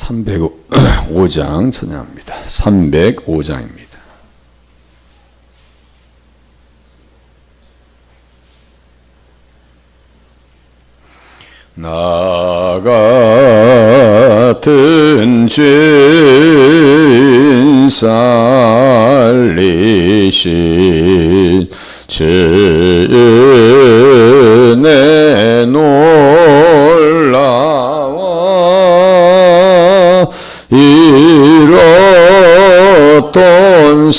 305장 찬양합니다. 305장입니다. 나 같은 죄인 살리신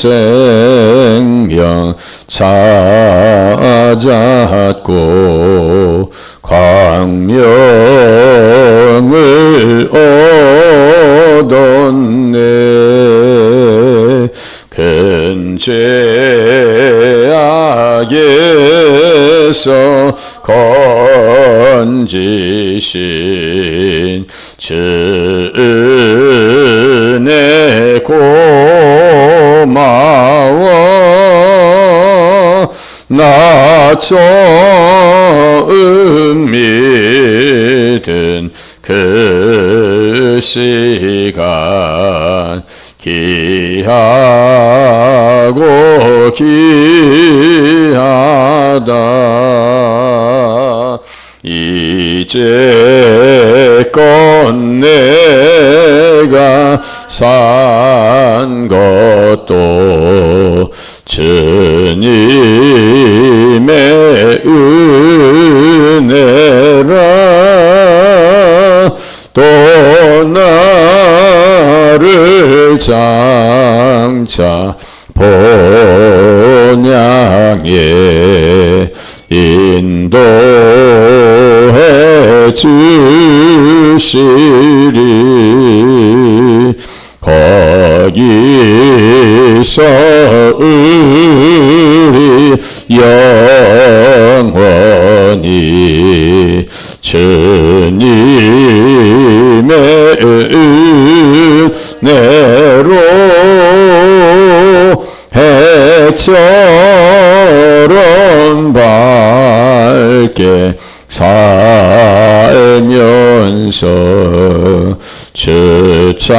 생명 찾았고 광명을 얻었네. 큰 죄악에서 건지신 주은혜 고 처음 믿은 그 시간 귀하고 귀하다. 이제껏 내가 산 것도 주님의 은혜라 또 나를 장차 본향에 인도해 주시리. 거기서 우리 영 주님의 은혜로 해처럼 밝게 살면서 주찬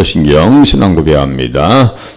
사도신경 신앙고백합니다.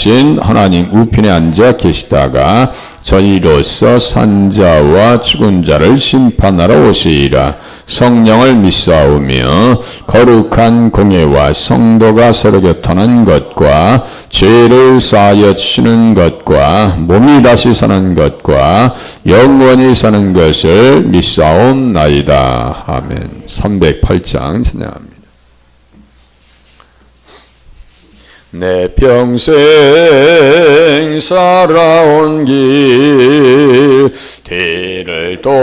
신 하나님 우편에 앉아 계시다가 저희로서 산자와 죽은 자를 심판하러 오시리라. 성령을 믿사오며 거룩한 공예와 성도가 서로 교통하는 것과 죄를 주시는 것과 몸이 다시 사는 것과 영원히 사는 것을 믿사옵나이다. 아멘. 308장 찬양합니다 내 평생 살아온 길 뒤를 돌아보니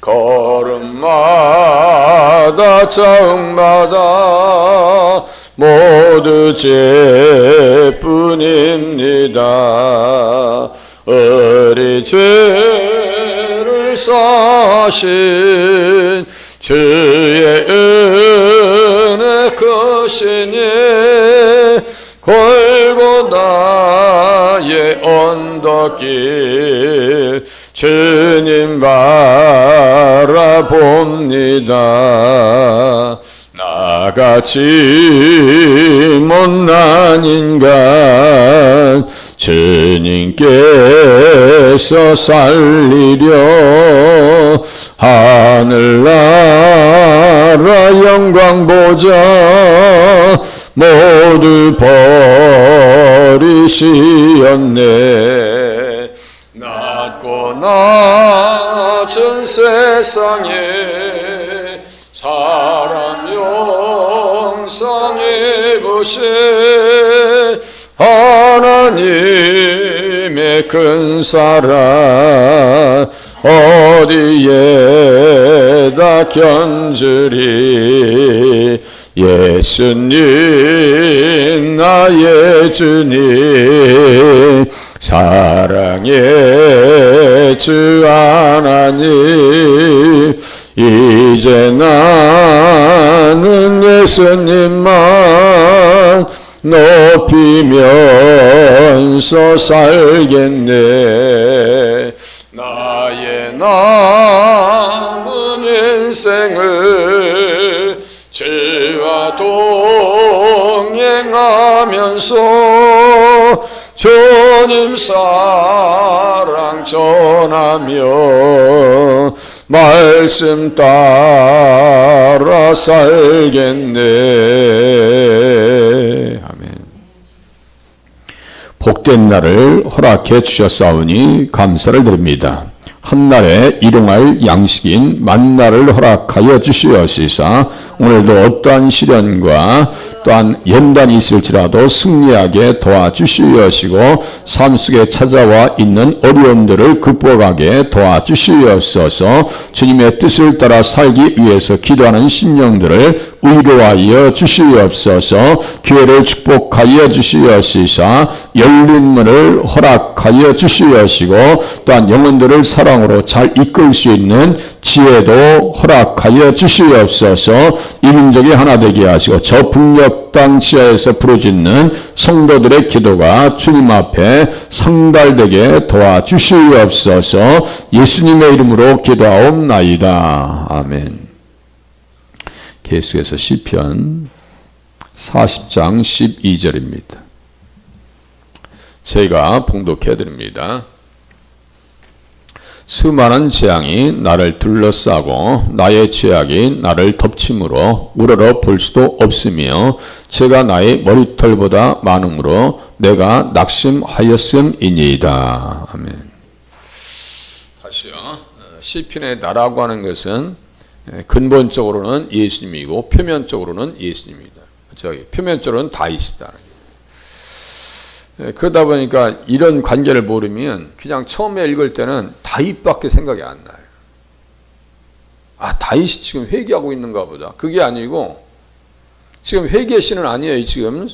걸음마다 자음마다 모두 죄뿐입니다. 어리 죄를 사신 주의 은혜 크시니 골고다의 언덕길 주님 바라봅니다. 나같이 못난 인간 주님께서 살리려 하늘나라 영광 보자 모두 버리시었네. 낮고 낮은 세상에 사람이 주신 하나님의 큰 사랑 어디에다 견주리 예수님 나의 주님 사랑의 주 하나님 이제 나는 예수님만 높이면서 살겠네 남은 인생을 죄와 동행하면서 주님 사랑 전하며 말씀 따라 살겠네. 아멘. 복된 날을 허락해 주셨사오니 감사를 드립니다. 한날에 일용할 양식인 만나를 허락하여 주시옵시사 오늘도 어떠한 시련과 또한 연단이 있을지라도 승리하게 도와주시옵시고 삶 속에 찾아와 있는 어려움들을 극복하게 도와주시옵소서 주님의 뜻을 따라 살기 위해서 기도하는 심령들을 위로하여 주시옵소서 기회를 축복하여 주시옵시사 열린 문을 허락하여 주시옵시고 또한 영혼들을 사랑 으로 잘 이끌 수 있는 지혜도 허락하여 주시옵소서 이 민족이 하나 되게 하시고 저 북녘 땅 지하에서 부르짖는 성도들의 기도가 주님 앞에 상달되게 도와주시옵소서 예수님의 이름으로 기도하옵나이다. 아멘. 계속해서 시편 40장 12절입니다. 제가 봉독해 드립니다. 수많은 재앙이 나를 둘러싸고 나의 죄악이 나를 덮침으로 우러러 볼 수도 없으며 제가 나의 머리털보다 많음으로 내가 낙심하였음이니이다. 아멘. 다시요. 시편의 나라고 하는 것은 근본적으로는 예수님이고 표면적으로는 예수님입니다. 저기 표면적으로는 다윗이다. 예, 그러다 보니까 이런 관계를 모르면 그냥 처음에 읽을 때는 다윗밖에 생각이 안 나요. 아, 다윗이 지금 회개하고 있는가 보다. 그게 아니고 지금 회개시는 아니에요. 지금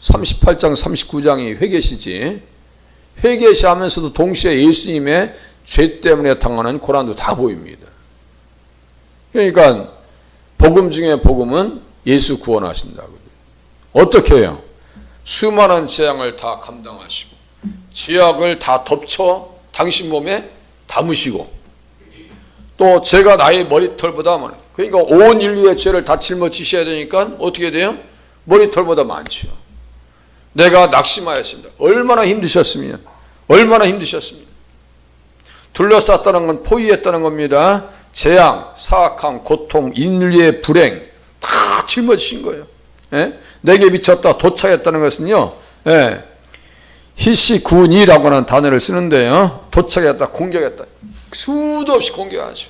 38장, 39장이 회개시지. 회개시 하면서도 동시에 예수님의 죄 때문에 당하는 고난도 다 보입니다. 그러니까 복음 중에 복음은 예수 구원하신다고. 어떻게 해요? 수많은 재앙을 다 감당하시고 죄악을 다 덮쳐 당신 몸에 담으시고 또 제가 나의 머리털보다 많아요. 그러니까 온 인류의 죄를 다 짊어지셔야 되니까 어떻게 돼요? 머리털보다 많죠. 내가 낙심하였습니다. 얼마나 힘드셨으면 얼마나 힘드셨습니다. 둘러쌌다는 건 포위했다는 겁니다. 재앙, 사악함, 고통, 인류의 불행 다 짊어지신 거예요. 예? 내게 미쳤다 도착했다는 것은요. 예. 히시 군이라고 하는 단어를 쓰는데요. 도착했다, 공격했다. 수도 없이 공격하죠.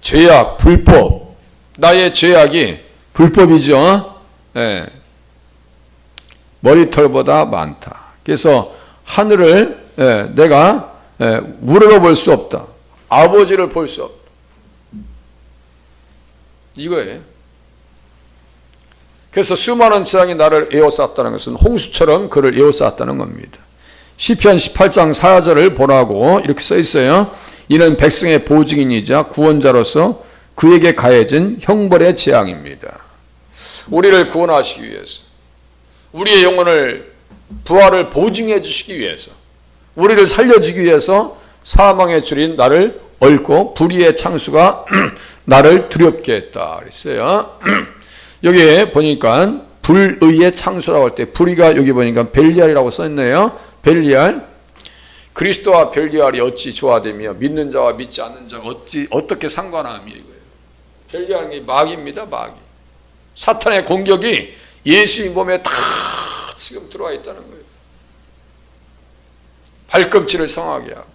죄악, 불법. 나의 죄악이 불법이죠. 예. 머리털보다 많다. 그래서 하늘을 예, 내가 예, 우러러 볼 수 없다. 아버지를 볼 수 없다. 이거예요. 그래서 수많은 재앙이 나를 에워쌌다는 것은 홍수처럼 그를 에워쌌다는 겁니다. 시편 18장 4절을 보라고 이렇게 써 있어요. 이는 백성의 보증인이자 구원자로서 그에게 가해진 형벌의 재앙입니다. 우리를 구원하시기 위해서 우리의 영혼을 부활을 보증해 주시기 위해서 우리를 살려주기 위해서 사망의 줄인 나를 얽고 불의의 창수가 나를 두렵게 했다 그랬어요. 여기에 보니까 불의의 창수라고 할 때 불의가 여기 보니까 벨리알이라고 써있네요. 벨리알 그리스도와 벨리알이 어찌 조화되며 믿는 자와 믿지 않는 자가 어찌 어떻게 상관하며 이거예요. 벨리알은 게 마귀입니다. 마귀. 사탄의 공격이 예수의 몸에 다 지금 들어와 있다는 거예요. 발꿈치를 성하게 하고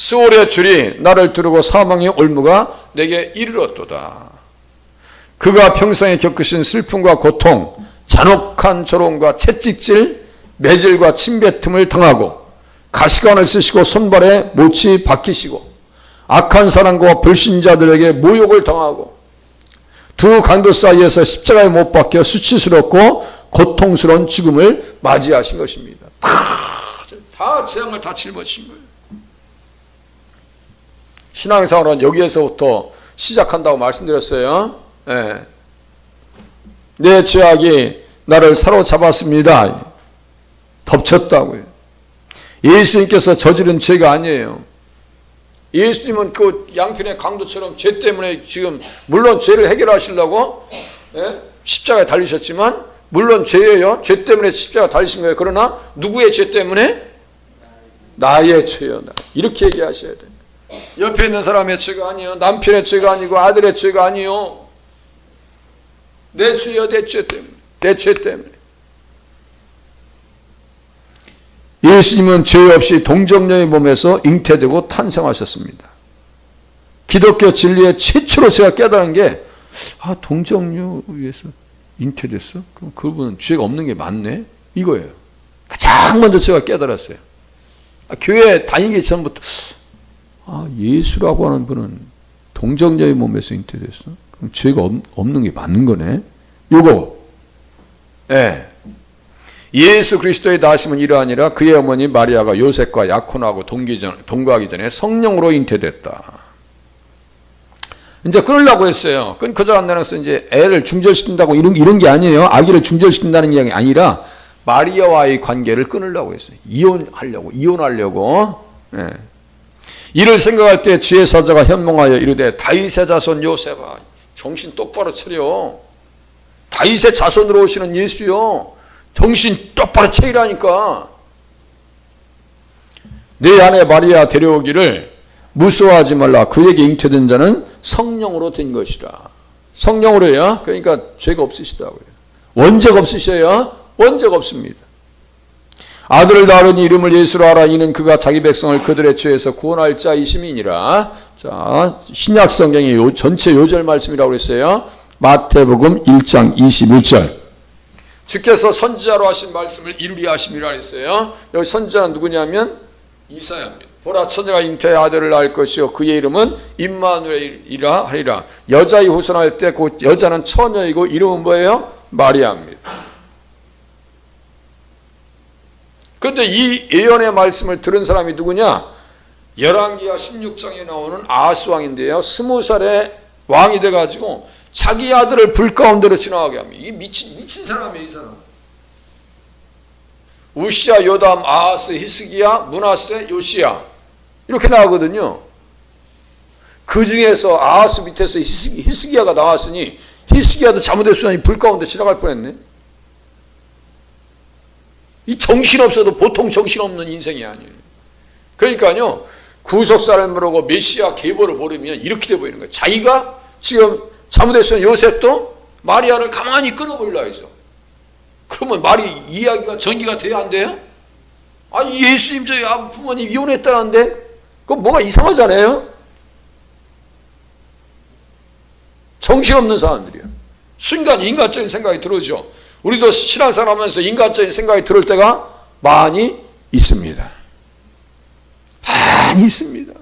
수월의 줄이 나를 두르고 사망의 올무가 내게 이르렀도다. 그가 평생에 겪으신 슬픔과 고통, 잔혹한 조롱과 채찍질, 매질과 침뱉음을 당하고 가시관을 쓰시고 손발에 못이 박히시고 악한 사람과 불신자들에게 모욕을 당하고 두 강도 사이에서 십자가에 못 박혀 수치스럽고 고통스러운 죽음을 맞이하신 것입니다. 다, 다 재앙을 다 짊어진 거예요. 신앙생활은 여기에서부터 시작한다고 말씀드렸어요. 예. 내 죄악이 나를 사로잡았습니다. 덮쳤다고요. 예수님께서 저지른 죄가 아니에요. 예수님은 그 양편의 강도처럼 죄 때문에 지금 물론 죄를 해결하시려고 예? 십자가에 달리셨지만 물론 죄예요. 죄 때문에 십자가 달리신 거예요. 그러나 누구의 죄 때문에? 나의 죄요. 이렇게 얘기하셔야 돼요. 옆에 있는 사람의 죄가 아니요. 남편의 죄가 아니고 아들의 죄가 아니요. 내 죄요. 내죄 때문에. 내죄 때문에. 예수님은 죄 없이 동정녀의 몸에서 잉태되고 탄생하셨습니다. 기독교 진리의 최초로 제가 깨달은 게, 아, 동정녀 위에서 잉태됐어? 그럼 그분은 죄가 없는 게 맞네? 이거예요. 가장 먼저 제가 깨달았어요. 아, 교회 다니기 전부터, 아, 예수라고 하는 분은 동정녀의 몸에서 잉태됐어? 그럼 죄가 없, 없는 게 맞는 거네? 요거, 예. 예수 그리스도의 나심은 이러하니라 그의 어머니 마리아가 요셉과 약혼하고 동기 전, 동거하기 전에 성령으로 잉태됐다. 이제 끊으려고 했어요. 끊고자 한다면서 이제 애를 중절시킨다고 이런, 이런 게 아니에요. 아기를 중절시킨다는 게 아니라 마리아와의 관계를 끊으려고 했어요. 이혼하려고, 이혼하려고. 예. 이를 생각할 때 지혜 사자가 현몽하여 이르되 다윗의 자손 요셉아 정신 똑바로 차려. 다윗의 자손으로 오시는 예수요. 정신 똑바로 차리라니까. 내 아내 마리아 데려오기를 무서워하지 말라. 그에게 잉태된 자는 성령으로 된 것이라. 성령으로요. 그러니까 죄가 없으시다고요. 원죄가 없으셔요. 원죄가 없습니다. 아들을 낳으니 이름을 예수로 하라. 이는 그가 자기 백성을 그들의 죄에서 구원할 자이심이니라. 자, 신약 성경의 요, 전체 요절 말씀이라고 그랬어요. 마태복음 1장 21절. 주께서 선지자로 하신 말씀을 이루리 하심이라 했어요. 여기 선지자는 누구냐면 이사야입니다. 보라 처녀가 잉태의 아들을 낳을 것이요 그의 이름은 임마누엘이라 하리라. 여자의 후손할 때그 여자는 처녀이고 이름은 뭐예요? 마리아입니다. 그런데 이 예언의 말씀을 들은 사람이 누구냐? 열왕기하 16장에 나오는 아하스 왕인데요. 스무 살에 왕이 돼가지고 자기 아들을 불 가운데로 지나가게 합니다. 이 미친 미친 사람이에요, 이 사람. 우시아, 요담, 아하스, 히스기야, 문하세, 요시야 이렇게 나오거든요. 그 중에서 아하스 밑에서 히스기, 히스기야가 나왔으니 히스기야도 잘못했으니 불 가운데 지나갈 뻔했네. 이 정신 없어도 보통 정신 없는 인생이 아니에요. 그러니까요 구속사를 모르고 메시아 계보를 모르면 이렇게 돼 보이는 거예요. 자기가 지금 잘못했으면 요셉도 마리아를 가만히 끌어보려 해서 그러면 말이 이야기가 전기가 돼야 안 돼요? 아니 예수님 저희 부모님 이혼했다는데 그건 뭐가 이상하잖아요? 정신없는 사람들이야. 순간 인간적인 생각이 들어오죠. 우리도 신앙생활 하면서 인간적인 생각이 들을 때가 많이 있습니다. 많이 있습니다.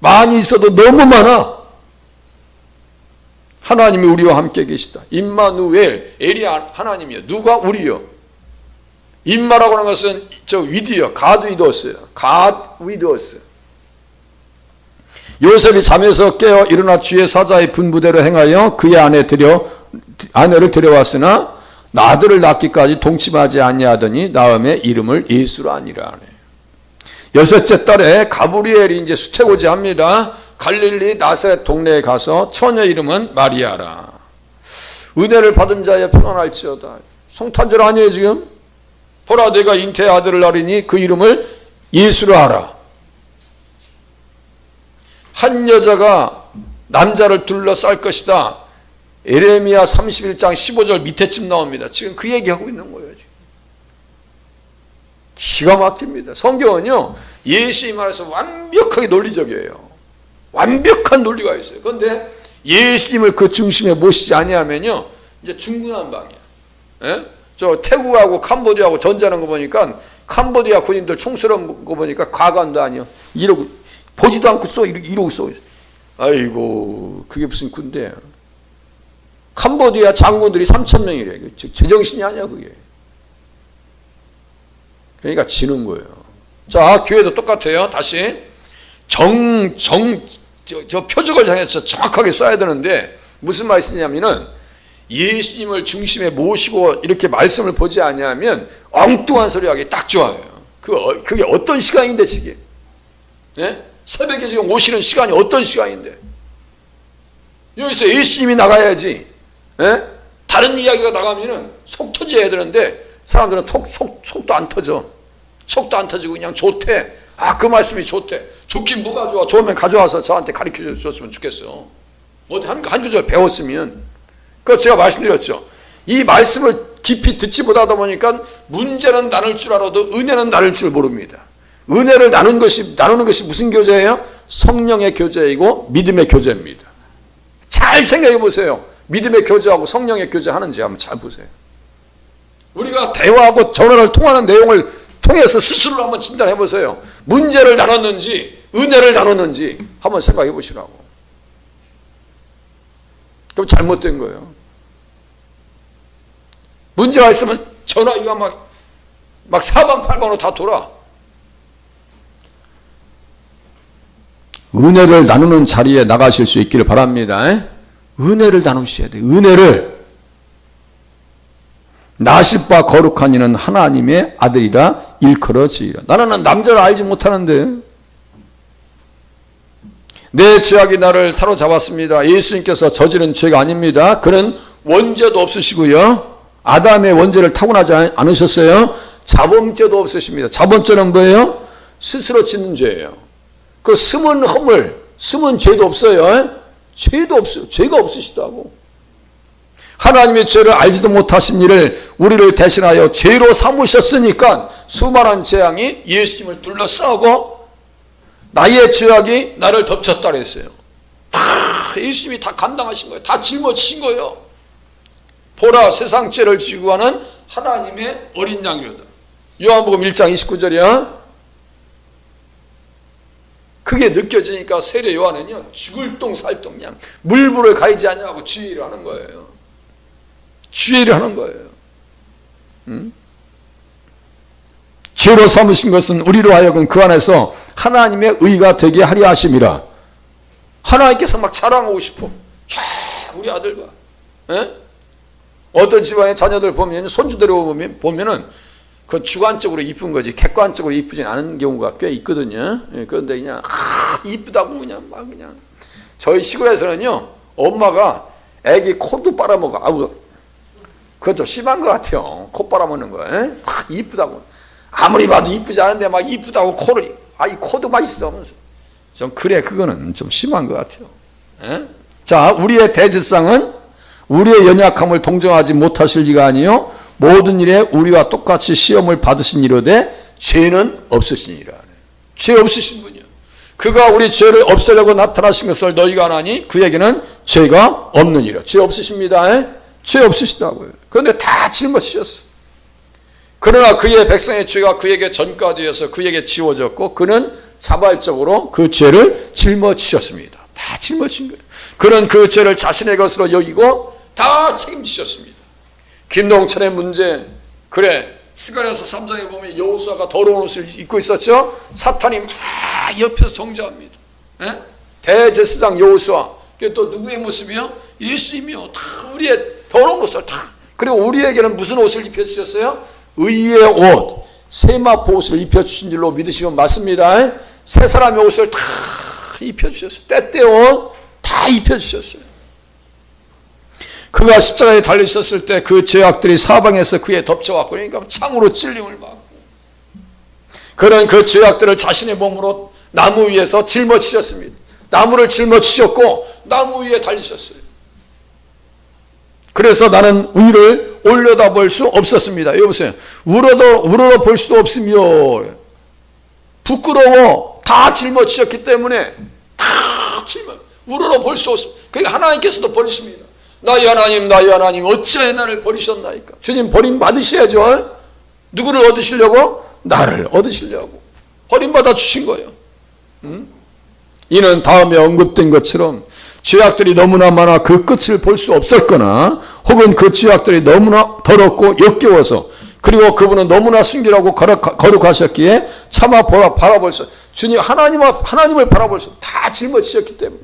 많이 있어도 너무 많아. 하나님이 우리와 함께 계시다. 임마누엘, 엘이 하나님이요. 누가 우리요? 임마라고 하는 것은 저 위드요. 가드 위드었어요. 가드 위드었어. 요셉이 잠에서 깨어 일어나 주의 사자의 분부대로 행하여 그의 아내 들여 아내를 데려왔으나 나들을 낳기까지 동침하지 아니하더니 나음의 이름을 예수로 하네. 여섯째 딸에 가브리엘이 이제 수태고지 합니다. 갈릴리 나사렛 동네에 가서 처녀 이름은 마리아라. 은혜를 받은 자여 평안할지어다. 성탄절 아니에요 지금? 보라 내가 잉태 아들을 낳으니 그 이름을 예수로 하라. 한 여자가 남자를 둘러쌀 것이다. 에레미야 31장 15절 밑에쯤 나옵니다. 지금 그 얘기하고 있는 거예요. 지금. 기가 막힙니다. 성경은요, 예수님 안에서 완벽하게 논리적이에요. 완벽한 논리가 있어요. 그런데 예수님을 그 중심에 모시지 아니하면요, 이제 중구난방이야. 예? 저 태국하고 캄보디아하고 전자하는 거 보니까 캄보디아 군인들 총 쏘는 거 보니까 과관도 아니요. 이러고 보지도 않고 쏘 이러- 이러고 쏘. 아이고 그게 무슨 군대야. 캄보디아 장군들이 3천 명이래. 즉 제정신이 아니야 그게. 그러니까 지는 거예요. 자 교회도 똑같아요. 다시 정 정 저, 저 표적을 향해서 정확하게 써야 되는데 무슨 말씀이냐면은 예수님을 중심에 모시고 이렇게 말씀을 보지 않냐면 엉뚱한 소리 하기 딱 좋아요. 그 어- 그게 어떤 시간인데 지금? 예? 새벽에 지금 오시는 시간이 어떤 시간인데? 여기서 예수님이 나가야지. 예? 다른 이야기가 나가면은 속 터져야 되는데 사람들은 속, 속, 속도 안 터져. 속도 안 터지고 그냥 좋대. 아, 그 말씀이 좋대. 좋긴 뭐가 좋아. 좋으면 가져와서 저한테 가르쳐 줬으면 좋겠어. 어디 한, 한 구절 배웠으면. 그 제가 말씀드렸죠. 이 말씀을 깊이 듣지 못하다 보니까 문제는 나눌 줄 알아도 은혜는 나눌 줄 모릅니다. 은혜를 나누는 것이, 나누는 것이 무슨 교제예요? 성령의 교제이고 믿음의 교제입니다. 잘 생각해 보세요. 믿음의 교제하고 성령의 교제하는지 한번 잘 보세요. 우리가 대화하고 전화를 통하는 내용을 통해서 스스로 한번 진단해 보세요. 문제를 나눴는지 은혜를 나눴는지 한번 생각해 보시라고. 그럼 잘못된 거예요. 문제가 있으면 전화기가 막, 막 사방팔방으로 다 돌아. 은혜를 나누는 자리에 나가실 수 있기를 바랍니다. 은혜를 나누셔야 돼요. 은혜를. 나실 바 거룩한 이는 하나님의 아들이라 일컬어지리라. 나는 남자를 알지 못하는데 내 죄악이 나를 사로잡았습니다. 예수님께서 저지른 죄가 아닙니다. 그는 원죄도 없으시고요. 아담의 원죄를 타고나지 않- 않으셨어요. 자범죄도 없으십니다. 자범죄는 뭐예요? 스스로 짓는 죄예요. 그 숨은 허물, 숨은 죄도 없어요. 죄도 없어요. 죄가 없으시다고. 하나님의 죄를 알지도 못하신 이를 우리를 대신하여 죄로 삼으셨으니까 수많은 재앙이 예수님을 둘러싸고 나의 죄악이 나를 덮쳤다 그랬어요. 다 예수님이 다 감당하신 거예요. 다 짊어지신 거예요. 보라 세상 죄를 지고 하는 하나님의 어린 양이다. 요한복음 1장 29절이야. 그게 느껴지니까 세례 요한은요 죽을 똥 살똥 그냥 물불을 가리지 않냐고 주의를 하는 거예요. 주의를 하는 거예요. 음? 죄로 삼으신 것은 우리로 하여금 그 안에서 하나님의 의가 되게 하려 하심이라. 하나님께서 막 자랑하고 싶어. 자, 우리 아들 봐. 에? 어떤 집안의 자녀들 보면 손주들 보면 보면은 그 주관적으로 이쁜 거지 객관적으로 이쁘진 않은 경우가 꽤 있거든요. 예, 그런데 그냥 아, 이쁘다고 그냥 막 그냥 저희 시골에서는요 엄마가 애기 코도 빨아먹어. 아우 그건 좀 심한 것 같아요. 코 빨아먹는 거. 에? 아, 이쁘다고. 아무리 봐도 이쁘지 않은데 막 이쁘다고 코를 아이 코도 맛있어 좀 그래 그거는 좀 심한 것 같아요. 에? 자 우리의 대지상은 우리의 연약함을 동정하지 못하실 리가 아니요 모든 일에 우리와 똑같이 시험을 받으신 이로되 죄는 없으시니라. 죄 없으신 분이요. 그가 우리 죄를 없애려고 나타나신 것을 너희가 아나니 그에게는 죄가 없느니라. 죄 없으십니다. 에? 죄 없으시다고요. 그런데 다 짊어지셨어. 그러나 그의 백성의 죄가 그에게 전가되어서 그에게 지워졌고 그는 자발적으로 그 죄를 짊어지셨습니다. 다 짊어진 거예요. 그는 그 죄를 자신의 것으로 여기고 다 책임지셨습니다. 김동철의 문제 그래 스가랴서 3장에 보면 여호수아가 더러운 옷을 입고 있었죠. 사탄이 막 옆에서 정죄합니다. 예? 대제사장 여호수아 그게 또 누구의 모습이요? 예수님이요. 다 우리의 더러운 옷을 다 그리고 우리에게는 무슨 옷을 입혀 주셨어요? 의의 옷, 세마포 옷을 입혀 주신 줄로 믿으시면 맞습니다. 세 사람의 옷을 다 입혀 주셨어요. 때때 옷 다 입혀 주셨어요. 그가 십자가에 달려 있었을 때 그 죄악들이 사방에서 그에 덮쳐왔고 그러니까 창으로 찔림을 받고 그런 그 죄악들을 자신의 몸으로 나무 위에서 짊어지셨습니다. 나무를 짊어지셨고 나무 위에 달리셨어요. 그래서 나는 위를 올려다 볼 수 없었습니다. 여보세요. 우러도 우러러 볼 수도 없으며 부끄러워 다 짊어지셨기 때문에 다 짊어 우러러 볼수 없습니다. 그러니까 하나님께서도 버리십니다. 나의 하나님, 나의 하나님, 어찌하여 나를 버리셨나이까? 주님 버림 받으셔야죠. 누구를 얻으시려고? 나를 얻으시려고. 버림받아 주신 거예요. 음? 이는 다음에 언급된 것처럼 죄악들이 너무나 많아 그 끝을 볼 수 없었거나 혹은 그 죄악들이 너무나 더럽고 역겨워서 그리고 그분은 너무나 순결하고 거룩하셨기에 차마 바라볼 수 주님 하나님 하나님을 바라볼 수 다 짊어지셨기 때문에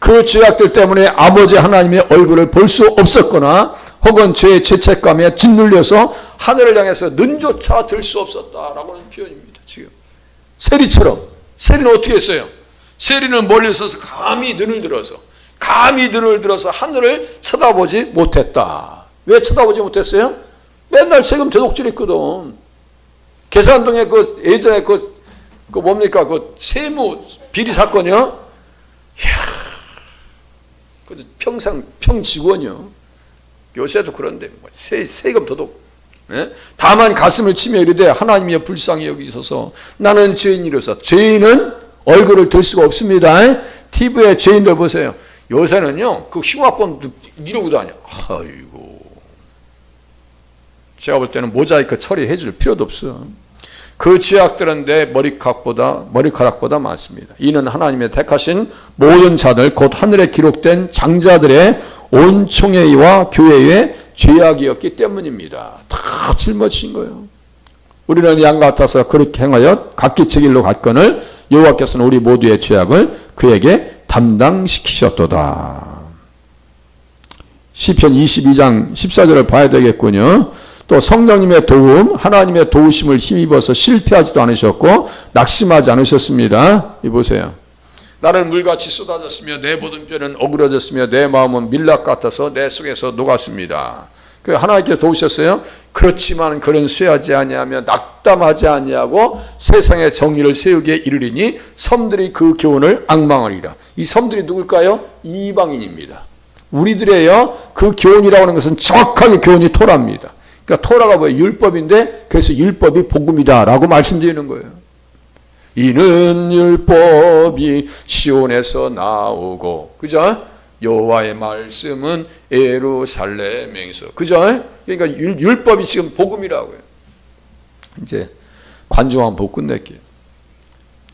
그 죄악들 때문에 아버지 하나님의 얼굴을 볼 수 없었거나 혹은 죄의 죄책감에 짓눌려서 하늘을 향해서 눈조차 들 수 없었다라고는 표현입니다. 지금 세리처럼 세리는 어떻게 했어요? 세리는 멀리 서서 감히 눈을 들어서 감히 눈을 들어서 하늘을 쳐다보지 못했다. 왜 쳐다보지 못했어요? 맨날 세금 대독질했거든. 계산동에 그 예전에 그, 그 뭡니까 그 세무 비리 사건이요. 그 평상 평 직원이요. 요새도 그런데 뭐 세, 세금 도둑. 예? 다만 가슴을 치며 이르되 하나님이여 불쌍히 여기소서 나는 죄인이로서 죄인은 얼굴을 들 수가 없습니다. TV에 죄인들 보세요. 요새는요 그 흉악범 이러고 다녀. 아이고 제가 볼 때는 모자이크 처리해 줄 필요도 없어. 그 죄악들은 내 머리카락보다 머리카락보다 많습니다. 이는 하나님의 택하신 모든 자들 곧 하늘에 기록된 장자들의 온 총회와 교회의 죄악이었기 때문입니다. 다 짊어지신 거예요. 우리는 양 같아서 그렇게 행하여 각기 제 길로 갔건을 여호와께서는 우리 모두의 죄악을 그에게 담당시키셨도다. 시편 22장 14절을 봐야 되겠군요. 또 성령님의 도움, 하나님의 도우심을 힘입어서 실패하지도 않으셨고 낙심하지 않으셨습니다. 이 보세요. 나는 물같이 쏟아졌으며 내 모든 뼈는 어그러졌으며 내 마음은 밀랍 같아서 내 속에서 녹았습니다. 그 하나님께서 도우셨어요. 그렇지만 그런 쇠하지 아니하며 낙담하지 아니하고 세상의 정의를 세우게 이르리니 섬들이 그 교훈을 악망하리라. 이 섬들이 누굴까요? 이방인입니다. 우리들의요 그 교훈이라고 하는 것은 정확하게 교훈이 토라입니다. 그러니까 토라가 뭐예요? 율법인데 그래서 율법이 복음이다라고 말씀드리는 거예요. 이는 율법이 시온에서 나오고 그죠? 여호와의 말씀은 에루살렘에서 그죠? 그러니까 율, 법이 지금 복음이라고요. 이제 관중한 보고 끝낼게요.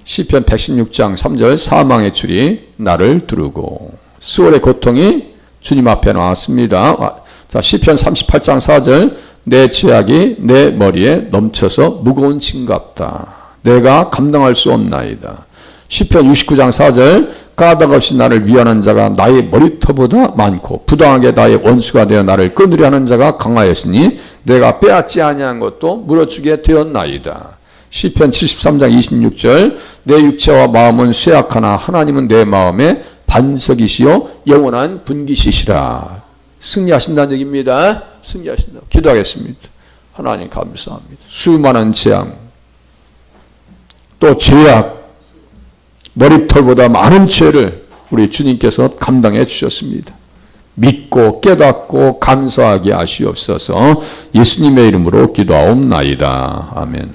시편 116장 3절 사망의 줄이 나를 두르고 수월의 고통이 주님 앞에 나왔습니다. 자 시편 38장 4절 내 죄악이 내 머리에 넘쳐서 무거운 짐 같다. 내가 감당할 수 없나이다. 시편 69장 4절 까닭 없이 나를 미워하는 자가 나의 머리터보다 많고 부당하게 나의 원수가 되어 나를 끊으려 하는 자가 강하였으니 내가 빼앗지 아니한 것도 물어주게 되었나이다. 시편 73장 26절 내 육체와 마음은 쇠약하나 하나님은 내 마음에 반석이시요 영원한 분기시시라. 승리하신다는 얘기입니다. 승리하신다. 기도하겠습니다. 하나님 감사합니다. 수많은 재앙 또 죄악, 머리털보다 많은 죄를 우리 주님께서 감당해 주셨습니다. 믿고 깨닫고 감사하게 하시옵소서 예수님의 이름으로 기도하옵나이다. 아멘.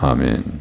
아멘.